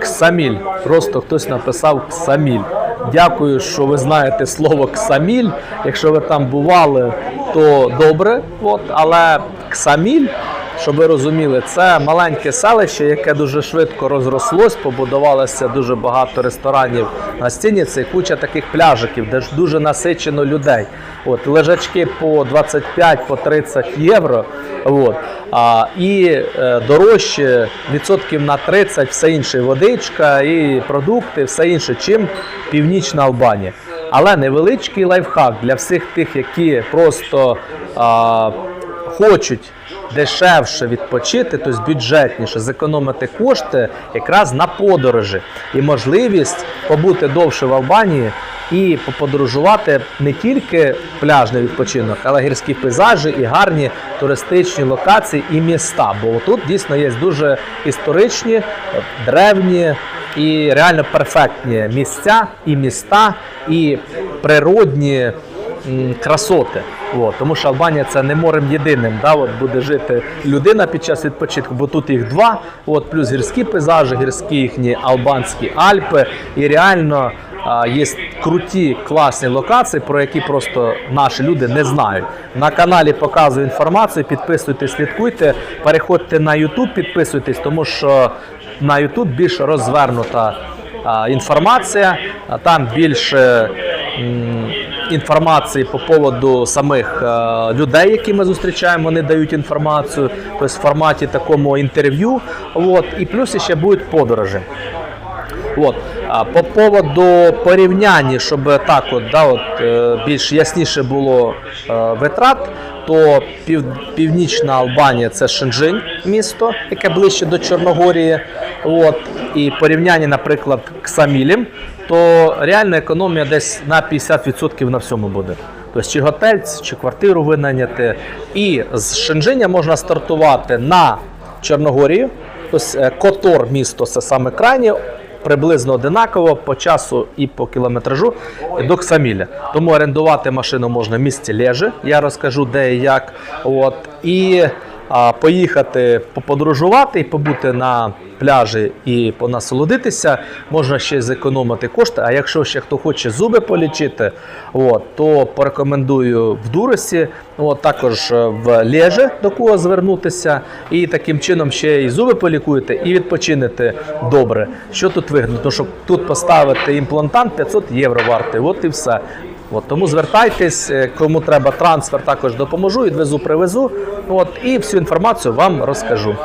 Ксаміль. Просто хтось написав Ксаміль. Дякую, що ви знаєте слово Ксаміль. Якщо ви там бували, то добре. От, але Ксаміль, щоб ви розуміли, це маленьке селище, яке дуже швидко розрослось, побудувалося дуже багато ресторанів на стіні. Це куча таких пляжиків, де дуже насичено людей. От, лежачки по 25 по 30 євро. От. А, і е, дорожче відсотків на 30 все інше, водичка і продукти, все інше, чим Північна Албанія. Але невеличкий лайфхак для всіх тих, які просто а, хочуть дешевше відпочити, тобто бюджетніше, зекономити кошти якраз на подорожі і можливість побути довше в Албанії і поподорожувати не тільки пляжний відпочинок, але гірські пейзажі і гарні туристичні локації і міста. Бо тут дійсно є дуже історичні, древні і реально перфектні місця і міста, і природні красоти. От, тому що Албанія це не морем єдиним. Да, от буде жити людина під час відпочинку, бо тут їх два. От, плюс гірські пейзажі, гірські їхні албанські Альпи. І реально є круті, класні локації, про які просто наші люди не знають. На каналі показую інформацію. Підписуйтесь, слідкуйте, переходьте на YouTube, підписуйтесь, тому що на YouTube більш розвернута інформація, там більше інформації по поводу самих е, людей, які ми зустрічаємо, вони дають інформацію, тобто в форматі такому інтерв'ю. От, і плюс ще будуть подорожі. От. А по поводу порівняння, щоб так от, да, от, е, більш ясніше було е, витрат, то пів, північна Албанія це Шенджинь місто, яке ближче до Чорногорії. От. І порівняння, наприклад, Ксамілем, то реальна економія десь на 50% на всьому буде. Тобто чи готель, чи квартиру винайняти. І з Шенджиня можна стартувати на Чорногорію. Тобто Котор місто це саме крайнє, приблизно одинаково по часу і по кілометражу до Ксаміля. Тому орендувати машину можна в місті Лежи. Я розкажу де і як. От. І поїхати поподорожувати і побути на пляжі і понасолодитися, можна ще зекономити кошти. А якщо ще хто хоче зуби полічити, от, то порекомендую в Дуросі, от, також е, в Леже до кого звернутися, і таким чином ще і зуби полікуєте, і відпочинете добре. Що тут вигідно? Тому що тут поставити імплантант 500 євро вартий, от і все. От, тому звертайтесь, е, кому треба трансфер, також допоможу, відвезу, привезу. От, і всю інформацію вам розкажу.